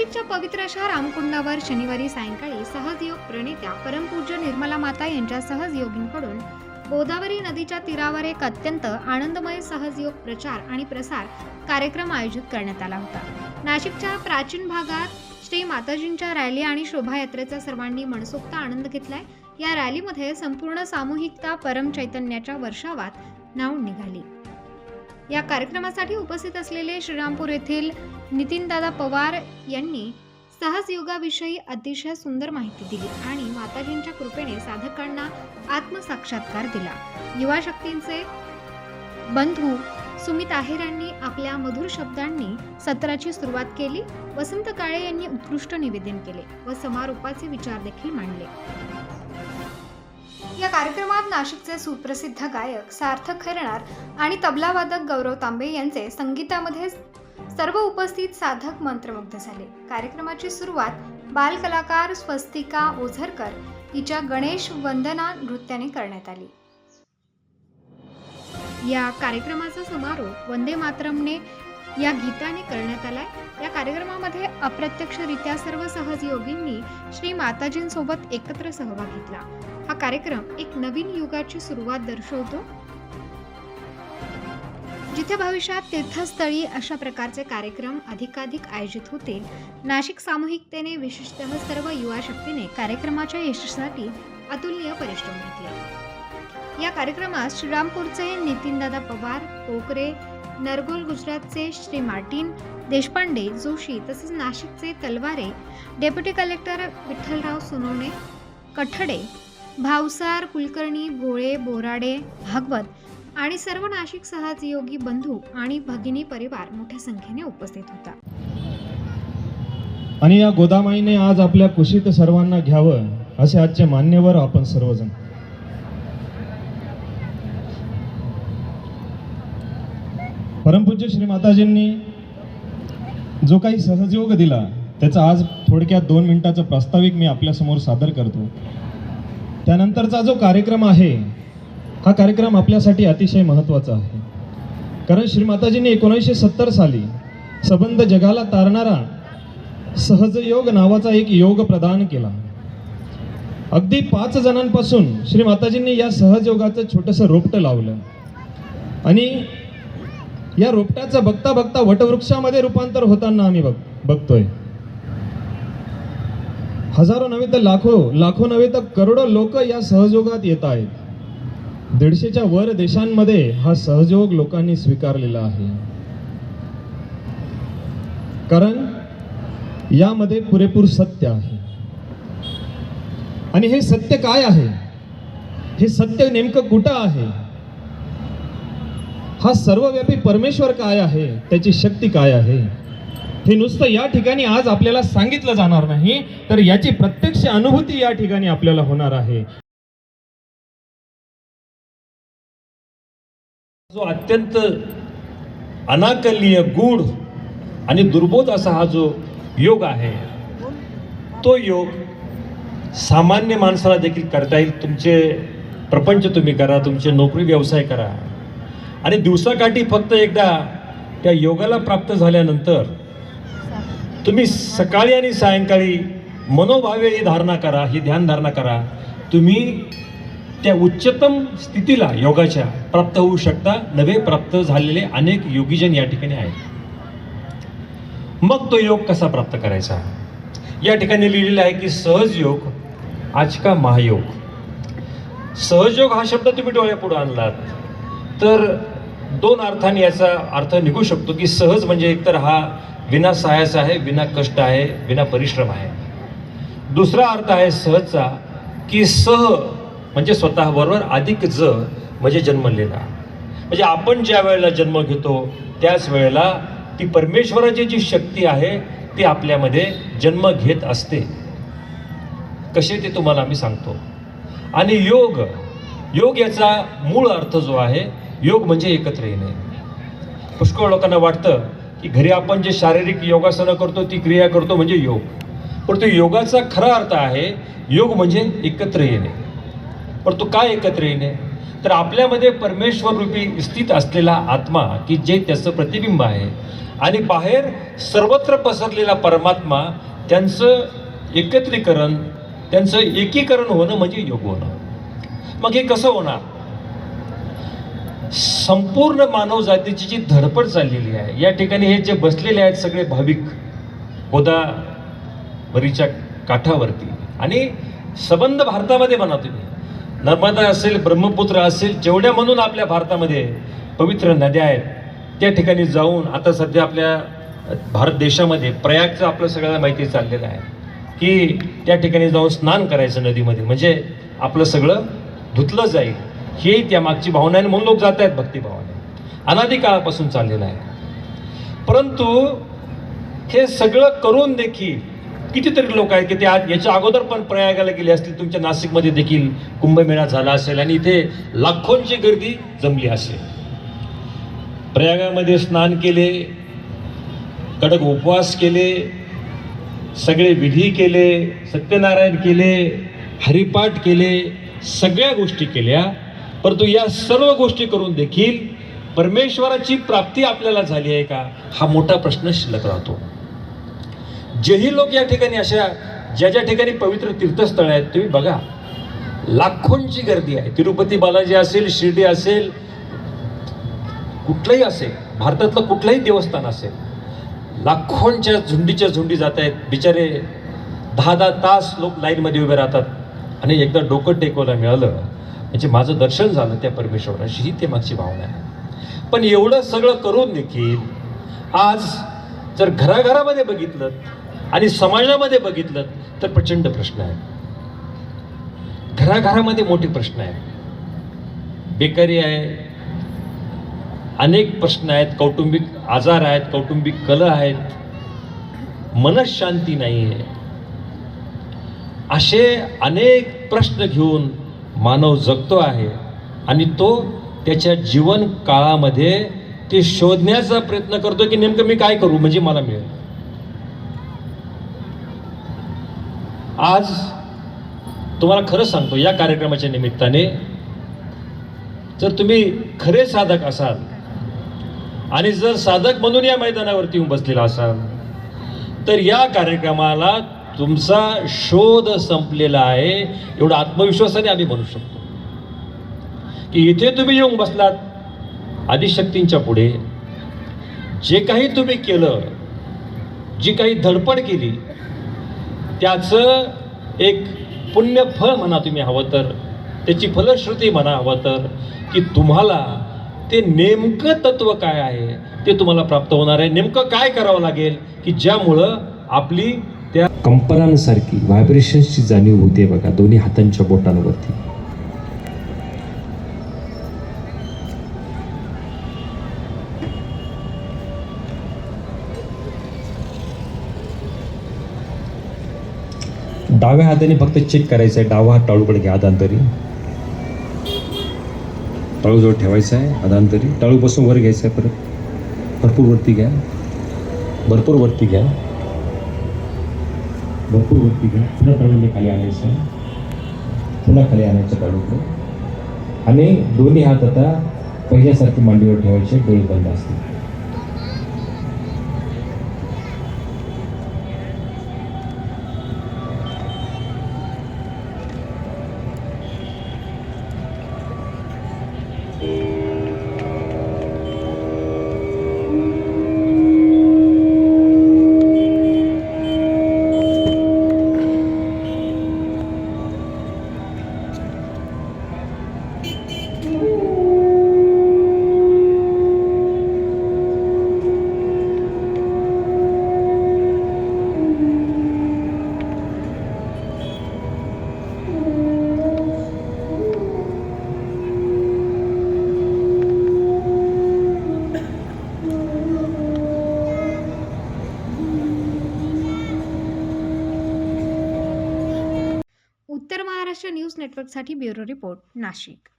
पवित्र अशा रामकुंडावर शनिवारी सायंकाळी सहजयोग प्रणेत्या परमपूज्य निर्मला माता यांच्या सहजयोगींकडून गोदावरी नदीच्या तीरावर एक अत्यंत आनंदमय सहजयोग प्रचार आणि प्रसार कार्यक्रम आयोजित करण्यात आला होता. नाशिकच्या प्राचीन भागात श्री माताजींच्या रॅली आणि शोभायात्रेचा सर्वांनी मनसोक्त आनंद घेतलाय. या रॅलीमध्ये संपूर्ण सामूहिकता परम चैतन्याच्या वर्षावात नावून निघाली. या कार्यक्रमासाठी उपस्थित असलेले श्रीरामपूर येथील नितीनदादा पवार यांनी सहजयोगाविषयी अतिशय सुंदर माहिती दिली आणि माताजींच्या कृपेने साधकांना आत्मसाक्षात्कार दिला. युवा शक्तींचे बंधू सुमित आहेर यांनी आपल्या मधुर शब्दांनी सत्राची सुरुवात केली. वसंत काळे यांनी उत्कृष्ट निवेदन केले व समारोपाचे विचार देखील मांडले. या कार्यक्रमात नाशिकचे सुप्रसिद्ध गायक सार्थक खैरणार आणि तबलावादक गौरव तांबे यांचे संगीतामध्ये सर्व उपस्थित साधक मंत्रमुग्ध झाले. कार्यक्रमाची सुरुवात बालकलाकार स्वस्तिका ओझरकर हिच्या गणेश वंदना नृत्याने करण्यात आली. या कार्यक्रमाचा समारोप वंदे मातरमने या गीताने करण्यात आलाय. या कार्यक्रमामध्ये अप्रत्यक्षरित्या सर्व सहजयोगींनी श्री माताजींसोबत एकत्र सहभाग घेतला. हा कार्यक्रम एक नवीन युगाची सुरुवात दर्शवतो जिथे भविष्यात तीर्थस्थळी अशा प्रकारचे कार्यक्रम अधिकाधिक आयोजित होतील. नाशिक सामूहिकतेने विशेषतः सर्व युवा शक्तीने कार्यक्रमाच्या यशासाठी अतुलनीय परिश्रम घेतले. या कार्यक्रमात श्रीरामपूरचे नितीनदादा पवार कोकरे नरगोल गुजरातचे श्री मार्टिन देशपांडे जोशी तसेच नाशिकचे तलवारे डेप्युटी कलेक्टर विठ्ठलराव सोनवणे कठडे भावसार कुलकर्णी भोळे बोराडे भागवत आणि सर्व नाशिक सहजयोगी बंधू आणि भगिनी परिवार मोठ्या संख्येने उपस्थित होता. आणि या गोदामाईने आज आपल्या कुशीत सर्वांना घ्यावं असे आजचे मान्यवर आपण सर्वजण. परमपूज्य श्री माताजींनी जो काही सहजयोग दिला त्याचा आज थोडक्यात दोन मिनिटाचा प्रास्ताविक मी आपल्यासमोर सादर करतो. त्यानंतरचा जो कार्यक्रम आहे हा कार्यक्रम आपल्यासाठी अतिशय महत्त्वाचा आहे. कारण श्रीमाताजींनी एकोणीसशे सत्तर साली सबंध जगाला तारणारा सहजयोग नावाचा एक योग प्रदान केला. अगदी पाच जणांपासून श्री माताजींनी या सहजयोगाचं छोटंसं रोपटं लावलं. आणि या रोपट्याचं बघता बघता वटवृक्षामध्ये रूपांतर होताना आम्ही बघ बघतोय. हजारो नव्हे तर लाखो लाखो नव्हे तर करोडो लोक या सहयोगात येत आहेत. दीडशेच्या वर देशांमध्ये हा सहयोग लोकांनी स्वीकारलेला आहे. कारण यामध्ये पुरेपूर सत्य आहे. आणि हे सत्य काय आहे? हे सत्य नेमकं कुठं आहे? हा सर्वव्यापी परमेश्वर काय आहे? त्याची शक्ती काय आहे? हे नुसतं या ठिकाणी आज आपल्याला सांगितलं जाणार नाही तर याची प्रत्यक्ष अनुभूती या ठिकाणी आपल्याला होणार आहे. जो अत्यंत अनाकलीय गूढ आणि दुर्बोध असा हा जो योग आहे तो योग सामान्य माणसाला देखील करता येईल. तुमचे प्रपंच तुम्ही करा तुमचे नोकरी व्यवसाय करा. आणि दिवसाकाठी फक्त एकदा त्या योगाला प्राप्त झाल्यानंतर तुम्ही सकाळी आणि सायंकाळी मनोभावे ही धारणा करा ही ध्यानधारणा करा. तुम्ही त्या उच्चतम स्थितीला योगाच्या प्राप्त होऊ शकता. नवे प्राप्त झालेले अनेक योगीजन या ठिकाणी आहेत. मग तो योग कसा प्राप्त करायचा? या ठिकाणी लिहिलेलं आहे की सहज योग आज का महायोग? सहजयोग हा शब्द तुम्ही डोळ्यापुढे आणलात तर दोन अर्थाने याचा अर्थ निघू शकतो की सहज म्हणजे एकतर हा विना सहाय्याचा आहे विना कष्ट आहे विना परिश्रम आहे. दुसरा अर्थ आहे सहजचा की सह म्हणजे स्वतःबरोबर अधिक ज म्हणजे जन्मलेला म्हणजे आपण ज्या वेळेला जन्म घेतो त्याच वेळेला ती परमेश्वराची जी शक्ती आहे ती आपल्यामध्ये जन्म घेत असते. कसे ते तुम्हाला मी सांगतो. आणि योग योग याचा मूळ अर्थ जो आहे योग म्हणजे एकत्र येणे. पुष्कळ लोकांना वाटतं की घरी आपण जे शारीरिक योगासनं करतो ती क्रिया करतो म्हणजे योग. परंतु योगाचा खरा अर्थ आहे योग म्हणजे एकत्र येणे. परंतु काय एकत्र येणे? तर आपल्यामध्ये परमेश्वर रूपी स्थित असलेला आत्मा की जे त्याचं प्रतिबिंब आहे आणि बाहेर सर्वत्र पसरलेला परमात्मा त्यांचं एकत्रीकरण त्यांचं एकीकरण होणं म्हणजे योग होणं. मग हे कसं होणार? संपूर्ण मानवजातीची जी धडपड चाललेली आहे या ठिकाणी हे जे बसलेले आहेत सगळे भाविक गोदावरीच्या काठावरती. आणि सबंध भारतामध्ये म्हणा तुम्ही. नर्मदा असेल ब्रह्मपुत्र असेल जेवढ्या म्हणून आपल्या भारतामध्ये पवित्र नद्या आहेत त्या ठिकाणी जाऊन आता सध्या आपल्या भारत देशामध्ये प्रयागचं आपलं सगळ्यांना माहिती चाललेलं आहे की त्या ठिकाणी जाऊन स्नान करायचं नदीमध्ये. म्हणजे आपलं सगळं धुतलं जाईल. ही त्या मागची भावना आहे म्हणून लोक जात आहेत भक्तिभावाने. अनादी काळापासून चाललेलं आहे. परंतु हे सगळं करून देखील कितीतरी लोक आहेत की ते आज याच्या अगोदर पण प्रयागाला गेले असतील तुमच्या नाशिकमध्ये देखील कुंभमेळा झाला असेल आणि इथे लाखोंची गर्दी जमली असेल. प्रयागामध्ये स्नान केले कडक उपवास केले सगळे विधी केले सत्यनारायण केले हरिपाठ केले सगळ्या गोष्टी केल्या. परंतु या सर्व गोष्टी करून देखील परमेश्वराची प्राप्ती आपल्याला झाली आहे का? हा मोठा प्रश्न शिल्लक राहतो. जेही लोक या ठिकाणी अशा ज्या ज्या ठिकाणी पवित्र तीर्थस्थळ आहेत तुम्ही बघा. लाखोंची गर्दी आहे. तिरुपती बालाजी असेल शिर्डी असेल कुठलंही असेल भारतातलं कुठलंही देवस्थान असेल लाखोंच्या झुंडीच्या झुंडी जात आहेत. बिचारे दहा दहा तास लोक लाईनमध्ये उभे राहतात. आणि एकदा डोकं टेकवायला मिळालं म्हणजे माझं दर्शन झालं त्या परमेश्वराशी ही ते मागची भावना आहे. पण एवढं सगळं करून देखील आज जर घराघरामध्ये बघितलं आणि समाजामध्ये बघितलं तर प्रचंड प्रश्न आहे. घराघरामध्ये मोठे प्रश्न आहेत. बेकारी आहे. अनेक प्रश्न आहेत. कौटुंबिक आजार आहेत कौटुंबिक कल आहेत. मनशांती नाही आहे असे अनेक प्रश्न घेऊन मानव जगतो आहे आणि तो त्याच्या जीवन काळामध्ये ते शोधण्याचा प्रयत्न करतो की नेमकं मी काय करू म्हणजे मला मिळेल. आज तुम्हाला खरं सांगतो या कार्यक्रमाच्या निमित्ताने जर तुम्ही खरे साधक असाल आणि जर साधक म्हणून या मैदानावरती येऊन बसलेला असाल तर या कार्यक्रमाला तुमचा शोध संपलेला आहे एवढा आत्मविश्वासाने आम्ही म्हणू शकतो. की इथे तुम्ही येऊन बसलात आदिशक्तींच्या पुढे. जे काही तुम्ही केलं जी काही धडपड केली त्याचं एक पुण्यफळ म्हणा तुम्ही हवं तर त्याची फलश्रुती म्हणा हवं तर की तुम्हाला ते नेमकं तत्व काय आहे ते तुम्हाला प्राप्त होणार आहे. नेमकं काय करावं लागेल की ज्यामुळं आपली त्या कंपनांसारखी व्हायब्रेशन्सची जाणीव होते बघा दोन्ही हातांच्या बोटांवरती. डाव्या हाताने फक्त चेक करायचं आहे डावा हात टाळूकडे घ्या अदांतरी टाळूजवळ ठेवायचं आहे अदांतरी टाळूपासून वर घ्यायचं आहे परत. भरपूर वरती घ्या. भरपूर वरती घ्या. भरपूर गोष्टी घ्या पुन्हा टाळूने खाली आणायचं पुन्हा खाली आणायचं आणि दोन्ही हात आता पहिल्यासारखी मांडीवर ठेवायचे डोळे बंद असतील नेटवर्कसाठी ब्युरो रिपोर्ट नाशिक.